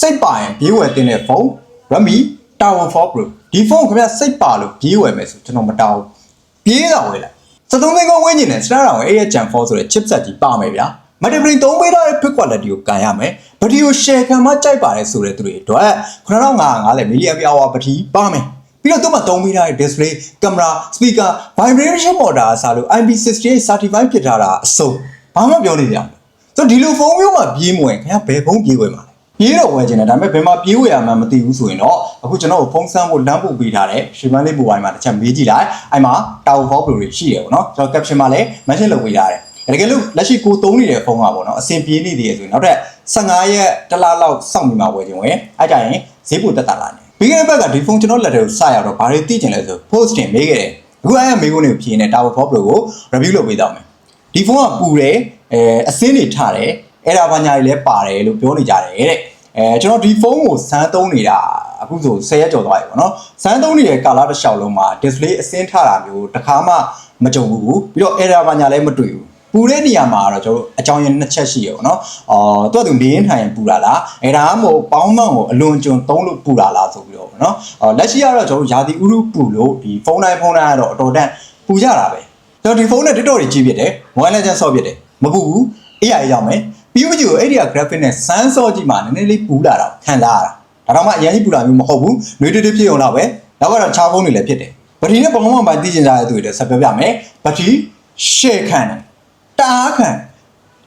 စိတ်ပါရင်ပြေးဝယ်တင်တဲ့ဖုန်း Redmi Tower 4 Pro ဒီဖုန်းခင်ဗျစိတ်ပါလို့ပြေးဝယ်မယ်ဆိုကျွန်တော်မတောင်းဘူးပြေးတာဝယ်လိုက်စသုံးသိန်းကောဝင်းကျင်တဲ့ Snapdragon 8 Gen 4ဆိုတဲ့ chipset ကြီးပါမယ်ဗျာ multiple 3ပေးထားတဲ့ pic quality ကိုကန်ရမယ်ဗီဒီယို share ခံမှကြိုက်ပါတယ်ဆိုတဲ့သူတွေအတွက်9500လည်း milliampere hour ပတိပါမယ်ပြီးတော့သူ့မှာသုံးပေးထားတဲ့ display camera speaker vibration motor အစားလို့ IP68 certified ဖြစ်ထားတာအစုံဘာမှပြောနေကြဘူးဆိုတော့ဒီလိုဖုန်းမျိုးမှာပြေးမဝင်ခင်ဗျာဘယ်ဖုန်းပြေးဝယ်မှာလဲ ပြေးတော့ဝယ်ချင်တယ်ဒါပေမဲ့ဘယ်မှာပြေးဝယ်ရမှန်းမသိဘူးဆိုရင်တော့အခုကျွန်တော်တို့ဖုန်းဆန်းဖို့လမ်းပို့ပေးထားတဲ့ရှီမန်လေးပိုပိုင်းမှာတစ်ချက်မေးကြည့်လိုက်အဲ့မှာ Tower 4 Pro တွေရှိတယ်ပေါ့နော်ကျွန်တော် caption မှာလည်း mention လုပ်ပေးထားတယ်တကယ်လို့လက်ရှိကိုသုံးနေတဲ့ဖုန်းကပေါ့နော်အဆင်ပြေနေသေးရဆိုရင်နောက်ထပ်15ရက်တစ်လလောက်စောင့်ပြီးမှဝယ်ခြင်းဝင်အဲ့ကြရင်ဈေးပိုတက်တာလာနေပြီးခဲ့တဲ့ဘက်ကဒီဖုန်းကျွန်တော်လက်ထဲကိုစရတော့ဘာတွေသိချင်လဲဆို post တင်မေးခဲ့တယ်အခုအဲ့မေးခွန်းတွေကိုဖြေနေ Tower 4 Pro ကို review လုပ်ပေးတော့မယ်ဒီဖုန်းကပူတယ်အဲအစင်းတွေထတယ်အဲ့ဒါဘာညာတွေလည်းပါတယ်လို့ပြောနေကြတယ်တဲ့ အဲကျွန်တော်ဒီဖုန်းကိုစမ်းသုံးနေတာအခုဆို10ရက်ကျော်သွားပြီပေါ့နော်စမ်းသုံးနေတဲ့ကာလတစ်လျှောက်လုံးမှာ display အစင်းထတာမျိုးတစ်ခါမှမကြုံဘူးပြီးတော့ error ဘာညာလည်းမတွေ့ဘူးပူတဲ့နေရာမှာတော့ကျွန်တော်အကြောင်းရင်းနှစ်ချက်ရှိရပေါ့နော်အော်သူကသူနေရင်ထိုင်ရင်ပူတာလားအဲဒါမှမဟုတ်ပေါင်းမှန်ကိုအလွန်ကျွံသုံးလို့ပူတာလားဆိုပြီးတော့ပေါ့နော်အော်လက်ရှိကတော့ကျွန်တော်ရာသီဥတုပူလို့ဒီဖုန်းတိုင်းဖုန်းတိုင်းကတော့အတော်တန်ပူကြတာပဲကျွန်တော်ဒီဖုန်းနဲ့ TikTok တွေကြည့်ပြတယ် Mobile Legends ဆော့ပြတယ်မပူဘူး AI ရောက်မယ် ပြီးမကြည့်ဘူးအဲ့ဒီက graphic နဲ့စမ်းစော့ကြည့်မှနည်းနည်းလေးပူလာတာခံစားရတာဒါတော့မှအရင်ကြီးပူလာမျိုးမဟုတ်ဘူးနှွေးတွးတွးဖြစ်အောင်တော့ပဲနောက်ကတော့ခြားဖုန်းတွေလည်းဖြစ်တယ်ဘက်ထရီနဲ့ပုံမှန်ပိုင်းသိကျင်ကြတဲ့သူတွေလည်းဆက်ပြောပြမယ်ဘက်ထရီ share ခံတယ်တအားခံ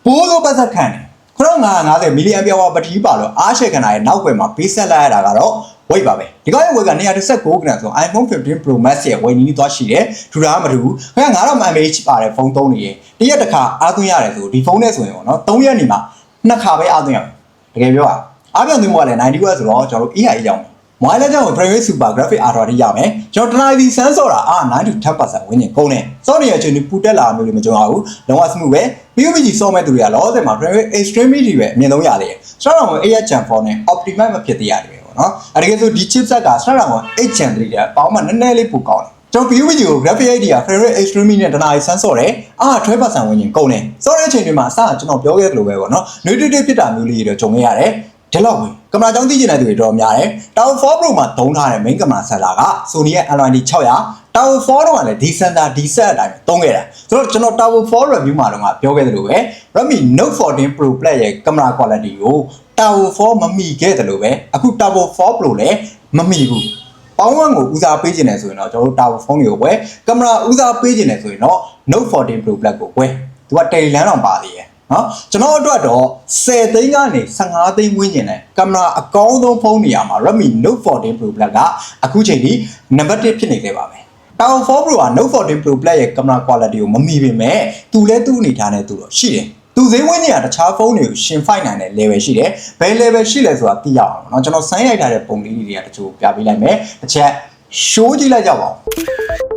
ဘိုးလိုပတ်သက်ခံတယ် ခရော950 milliampere hour ဘက်ထရီပါတော့အား share ခံတာရဲ့နောက်ွယ်မှာပေးဆက်လိုက်ရတာကတော့ weight ပါပဲဒီကောက်ရဲ့ weight က116 gram ဆို iPhone 15 Pro Max ရဲ့ weight နီးနီးသွားရှိတယ်ထူတာမတူဘူးခင်ဗျာ9000 mAh ပါတဲ့ဖုန်းသုံးနေရင်တရက်တစ်ခါအားသွင်းရတယ်ဆိုဒီဖုန်းနဲ့ဆိုရင်ပေါ့နော်3ရက်နေမှာနှစ်ခါပဲအားသွင်းရမယ်တကယ်ပြောတာအားပြောင်းသွင်းမှုကလည်း90 watt ဆိုတော့ကျွန်တော်တို့ AI ရောက် မယ် mobile လက်ကျန်ကို Private Super Graphic Ultra တိရမယ်ကျွန်တော်တနားဒီစမ်းစော်တာအာ9 to 10%ဝင်းနေကုန်တယ်စော်နေရဲ့အချိန်ဒီပူတက်လာမျိုးတွေမကြုံရဘူးလုံးဝ smooth ပဲ PUBG စော်မဲ့သူတွေကလောဆယ်မှာ Private Extremity ပဲအမြင်ဆုံးရသေးတယ်ဆိုတော့ AI Gen 4နဲ့ Optimize မဖြစ်သေးရတယ်ပေါ့နော်အဲဒါကဆိုဒီ chipset က Snapdragon 8 Gen 3တဲ့ပေါင်းမှနည်းနည်းလေးပိုကောင်းတယ်ကျွန်တော် PUBG ကို graphic ID က Ferrari Extreme နဲ့တနားရီစမ်းစော့တယ်အာ12%ဝင်ရင်ကုန်တယ်စော့တဲ့အချိန်တွေမှာအစကျွန်တော်ပြောခဲ့သလိုပဲပေါ့နော် negative ဖြစ်တာမျိုးလေးတွေတော့ကြုံခဲ့ရတယ် ဒီလောက်ပဲကင်မရာကြောင်းသိကျင်တဲ့သူတွေတော်များတယ် Tower 4 Pro မှာသုံးထားတဲ့ main camera sensor က Sony ရဲ့ LYD 600 Tower 4တော့ကလည်းဒီ sensor ဒီ set အတိုင်းပဲသုံးခဲ့တာဆိုတော့ကျွန်တော် Tower 4 review မှာတော့ပြောခဲ့သလိုပဲ Redmi Note 14 Pro Plus ရဲ့ camera quality ကို Tower 4မမီခဲ့တယ်လို့ပဲအခု Tower 4 Pro လည်းမမီဘူးပေါင်းဝန်းကိုဦးစားပေးခြင်းတယ်ဆိုရင်တော့ကျွန်တော်တို့ Tower phone တွေကိုဝယ်ကင်မရာဦးစားပေးခြင်းတယ်ဆိုရင်တော့ Note 14 Pro Plus ကိုဝယ်သူကတယ်လီလန်းတော့ပါသေးရဲ့ နော်ကျွန်တော်အတွက်တော့10သိန်းကနေ15သိန်းဝန်းကျင်နဲ့ကင်မရာအကောင်းဆုံးဖုန်းနေရာမှာ Redmi Note 14 Pro Plus ကအခုချိန်ထိနံပါတ်1ဖြစ်နေခဲ့ပါပဲ Tower 4 Pro က Note 14 Pro Plus ရဲ့ကင်မရာ quality ကိုမမီပေမဲ့သူလည်းသူ့အနေထားနဲ့သူတော့ရှိတယ်သူဈေးဝင်းကြီးကတခြားဖုန်းတွေကိုရှင်ဖိုက်နိုင်တဲ့ level ရှိတယ်။ဘယ် level ရှိလဲဆိုတာသိရအောင်เนาะကျွန်တော်ဆိုင်းရိုက်ထားတဲ့ပုံလေးတွေကတချို့ပြပေးလိုက်မယ်။တစ်ချက် show ကြည့်လိုက်ကြပါဦး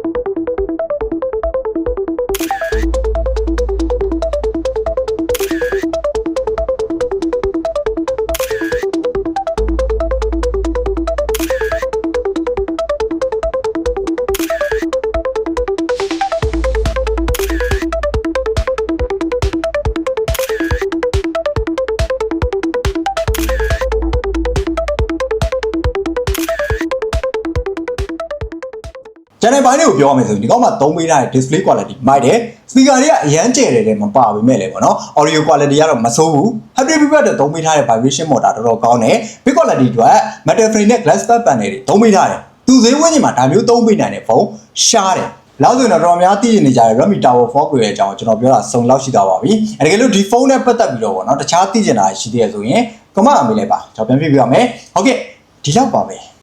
ကျန်တဲ့ဘိုင်းတွေကိုပြောရမယ်ဆိုရင်ဒီကောက်မှာသုံးပေးထားတဲ့ display quality မိုက်တယ် speaker တွေကအရန်ကျယ်တယ်တဲ့မပါပေမဲ့လည်းပေါ့နော် audio quality ကတော့မဆိုးဘူး happy feedback တွေသုံးပေးထားတဲ့ vibration motor တော်တော်ကောင်းတယ် big quality အတွက် metal frame နဲ့ glass back panel တွေသုံးပေးထားတယ်သူဈေးဝန်းကျင်မှာဒါမျိုးသုံးပေးနိုင်တဲ့ဖုန်းရှားတယ်လောက်ဆိုရင်တော့တော်တော်များသိနေကြတယ် Redmi Tower 4 Pro ရဲ့အကြောင်းကိုကျွန်တော်ပြောတာစုံလောက်ရှိသွားပါပြီအဲတကယ်လို့ဒီဖုန်းနဲ့ပတ်သက်ပြီးတော့ပေါ့နော်တခြားသိချင်တာရှိသေးရဆိုရင် comment အမေးလိုက်ပါကျွန်တော်ပြန်ပြပြပါမယ်ဟုတ်ကဲ့ဒီလောက်ပါပဲ